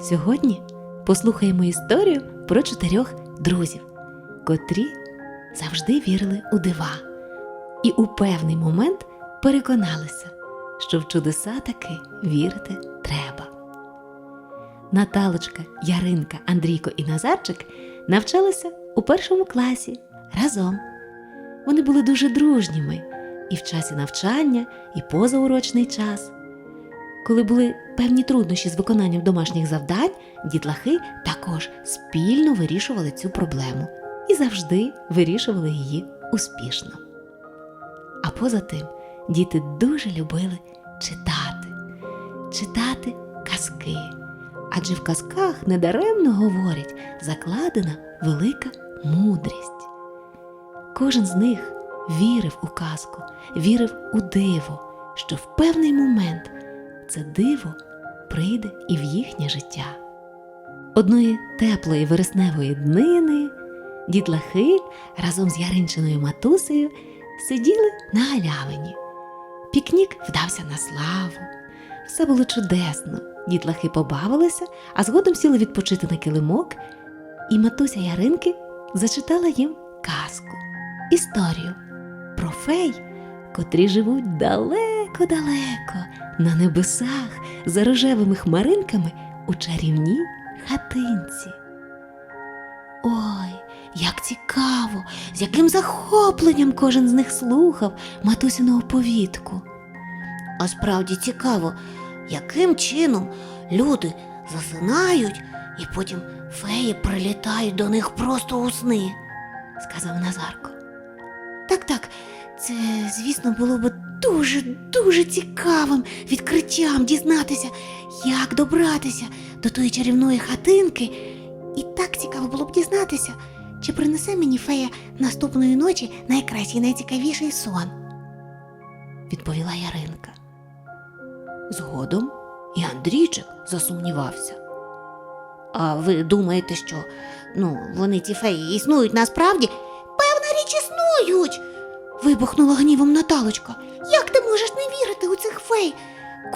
Сьогодні послухаємо історію про чотирьох друзів, котрі завжди вірили у дива, і у певний момент переконалися, що в чудеса таки вірити треба. Наталочка, Яринка, Андрійко і Назарчик навчалися у першому класі разом. Вони були дуже дружніми і в часі навчання, і позаурочний час. Коли були певні труднощі з виконанням домашніх завдань, дітлахи також спільно вирішували цю проблему і завжди вирішували її успішно. А поза тим, діти дуже любили читати, читати казки. Адже в казках недаремно говорять закладена велика мудрість. Кожен з них вірив у казку, вірив у диво, що в певний момент це диво прийде і в їхнє життя. Одної теплої вересневої днини дітлахи разом з Яринчиною матусею сиділи на галявині. Пікнік вдався на славу. Все було чудесно. Дітлахи побавилися, а згодом сіли відпочити на килимок, і матуся Яринки зачитала їм казку, історію про фей, котрі живуть далеко-далеко на небесах за рожевими хмаринками у чарівній хатинці. Ой, як цікаво, з яким захопленням кожен з них слухав матусіну оповідку. А справді цікаво, яким чином люди засинають і потім феї прилітають до них просто у сни. сказав Назарко. Так, так, це, звісно, було б дуже, дуже цікавим відкриттям дізнатися, як добратися до тої чарівної хатинки. І так цікаво було б дізнатися, чи принесе мені фея наступної ночі найкращий, найцікавіший сон. відповіла Яринка. Згодом і Андрійчик засумнівався. А ви думаєте, що ну, вони ті феї існують насправді? Вибухнула гнівом Наталочка. Як ти можеш не вірити у цих фей?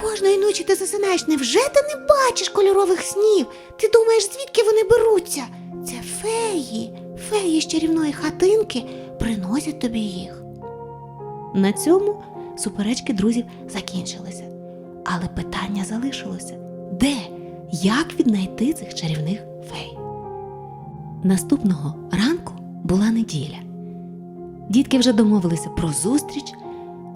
Кожної ночі ти засинаєш, невже ти не бачиш кольорових снів? Ти думаєш, звідки вони беруться? Це феї, феї з чарівної хатинки приносять тобі їх. На цьому суперечки друзів закінчилися. Але питання залишилося: де, як віднайти цих чарівних фей? Наступного ранку була неділя. Дітки вже домовилися про зустріч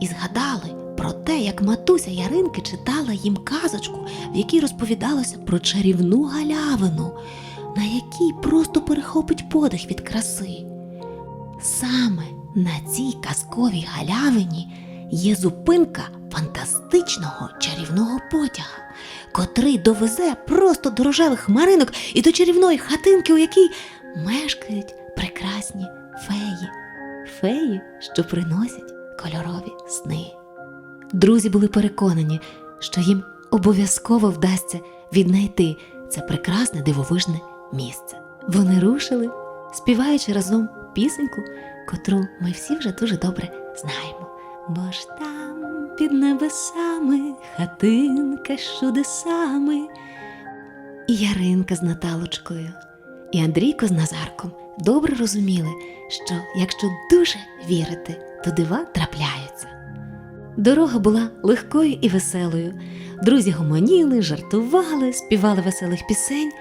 і згадали про те, як матуся Яринки читала їм казочку, в якій розповідалося про чарівну галявину, на якій просто перехопить подих від краси. Саме на цій казковій галявині є зупинка фантастичного чарівного потяга, котрий довезе просто до рожевих хмаринок і до чарівної хатинки, у якій мешкають прекрасні феї, що приносять кольорові сни. Друзі були переконані, що їм обов'язково вдасться віднайти це прекрасне дивовижне місце. Вони рушили, співаючи разом пісеньку, котру ми всі вже дуже добре знаємо. Бо ж там під небесами хатинка з чудесами. І Яринка з Наталочкою, і Андрійко з Назарком добре розуміли, що якщо дуже вірити, то дива трапляються. Дорога була легкою і веселою. Друзі гомоніли, жартували, співали веселих пісень,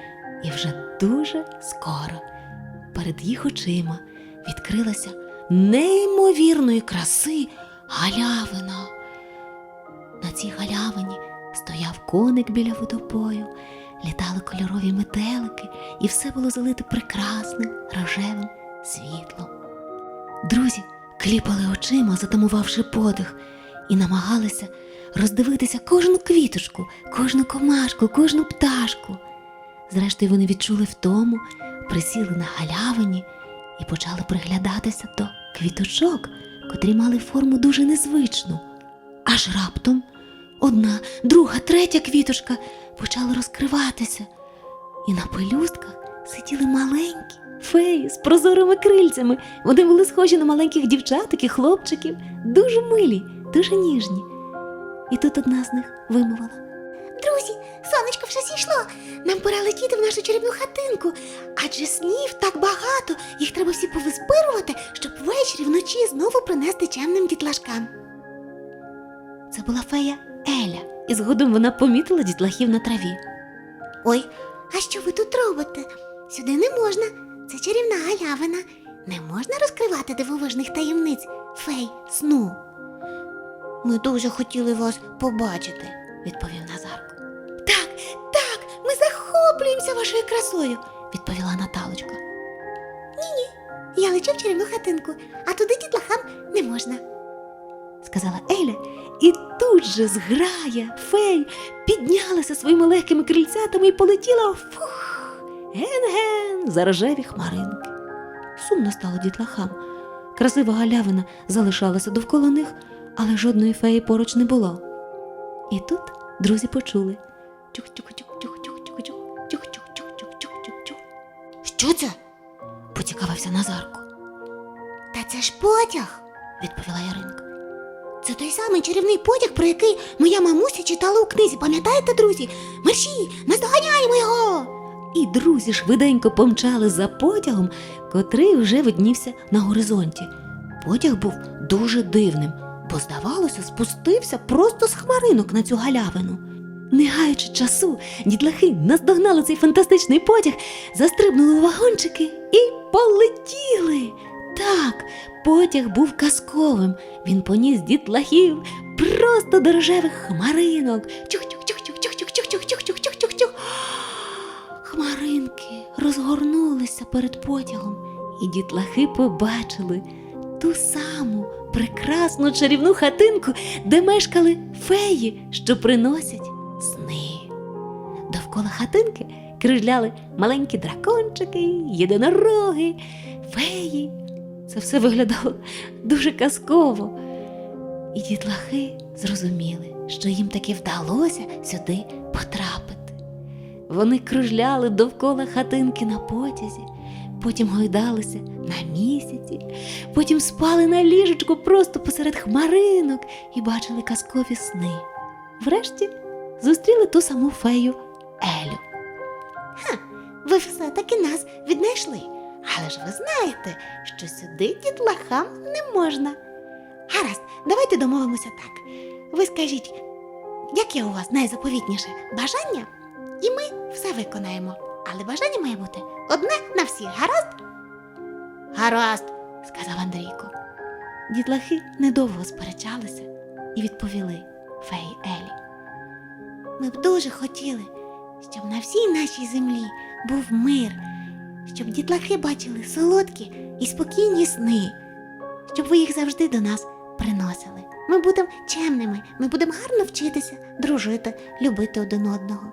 і вже дуже скоро перед їх очима відкрилася неймовірної краси галявина. На цій галявині стояв коник біля водопою, літали кольорові метелики, і все було залите прекрасним рожевим світлом. Друзі кліпали очима, затамувавши подих, і намагалися роздивитися кожну квіточку, кожну комашку, кожну пташку. Зрештою, вони відчули втому, присіли на галявині і почали приглядатися до квіточок, котрі мали форму дуже незвичну. Аж раптом одна, друга, третя квіточка почали розкриватися, і на пелюстках сиділи маленькі феї з прозорими крильцями. Вони були схожі на маленьких дівчаток і хлопчиків, дуже милі, дуже ніжні. І тут одна з них вимовила: Друзі, сонечко вже зійшло. Нам пора летіти в нашу чарівну хатинку. Адже снів так багато, їх треба всі повизбирувати, щоб ввечері вночі знову принести чемним дітлашкам. Це була фея Еля, і згодом вона помітила дітлахів на траві. Ой, а що ви тут робите? Сюди не можна. Це чарівна галявина. Не можна розкривати дивовижних таємниць фей сну. Ми дуже хотіли вас побачити, відповів Назарко. Так, так, ми захоплюємося вашою красою, Відповіла Наталочка. Ні, ні, Я лечу в чарівну хатинку, а туди дітлахам не можна. сказала Еля, і тут же зграя фей піднялася своїми легкими крильцятами і полетіла фух, ген-ген за рожеві хмаринки. Сумно стало дітлахам. Красива галявина залишалася довкола них, але жодної феї поруч не було. І тут друзі почули чух-чух-чух-чух-чух-чух, чух-чух-чух-чух-чух-чух. Що це? Поцікавився Назарко, Та це ж потяг. відповіла Яринка. Це той самий чарівний потяг, про який моя мамуся читала у книзі. Пам'ятаєте, друзі? Мерші, наздоганяємо його. І друзі швиденько помчали за потягом, котрий вже виднівся на горизонті. Потяг був дуже дивним, бо, здавалося, спустився просто з хмаринок на цю галявину. Не гаючи часу, дітлахи наздогнали цей фантастичний потяг, застрибнули у вагончики і полетіли. Так, потяг був казковим. Він поніс дітлахів просто до рожевих хмаринок. Чух-чух-чух-чух-чух-чух-чух-чух-чух-чух-чух. Хмаринки розгорнулися перед потягом, і дітлахи побачили ту саму прекрасну чарівну хатинку, де мешкали феї, що приносять сни. Довкола хатинки кружляли маленькі дракончики, єдинороги, феї. Це все виглядало дуже казково. І дітлахи зрозуміли, що їм таки вдалося сюди потрапити. Вони кружляли довкола хатинки на потязі, потім гойдалися на місяці, потім спали на ліжечку просто посеред хмаринок і бачили казкові сни. Врешті зустріли ту саму фею Елю. Ви все-таки нас віднайшли. Але ж ви знаєте, що сюди дітлахам не можна. Гаразд, давайте домовимося так. Ви скажіть, яке у вас найзаповітніше бажання, і ми все виконаємо. Але бажання має бути одне на всіх, гаразд? Гаразд, сказав Андрійко. Дітлахи недовго сперечалися і відповіли феї Елі. Ми б дуже хотіли, щоб на всій нашій землі був мир, щоб дітлахи бачили солодкі і спокійні сни, щоб ви їх завжди до нас приносили. Ми будемо чемними, ми будемо гарно вчитися, дружити, любити один одного.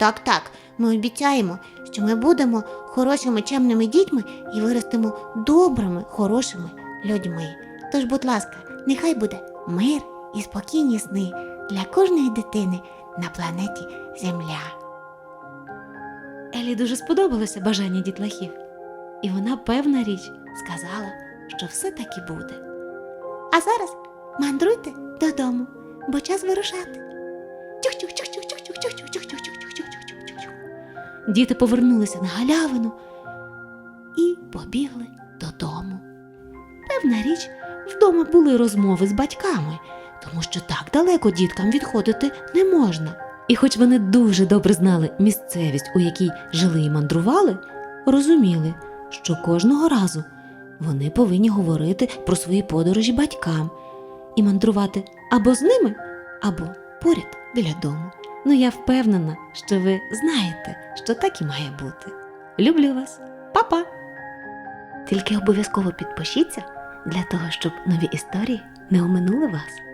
Так, так, ми обіцяємо, що ми будемо хорошими чемними дітьми і виростемо добрими, хорошими людьми. Тож, будь ласка, нехай буде мир і спокійні сни для кожної дитини на планеті Земля. Елі дуже сподобалося бажання дітлахів, і вона, певна річ, сказала, що все таки буде. А зараз мандруйте додому, бо час вирушати. Діти повернулися на галявину і побігли додому. Певна річ, вдома були розмови з батьками, тому що так далеко діткам відходити не можна. І хоч вони дуже добре знали місцевість, у якій жили і мандрували, розуміли, що кожного разу вони повинні говорити про свої подорожі батькам і мандрувати або з ними, або поряд біля дому. Ну я впевнена, що ви знаєте, що так і має бути. Люблю вас, Па-па! Тільки обов'язково підпишіться для того, щоб нові історії не оминули вас.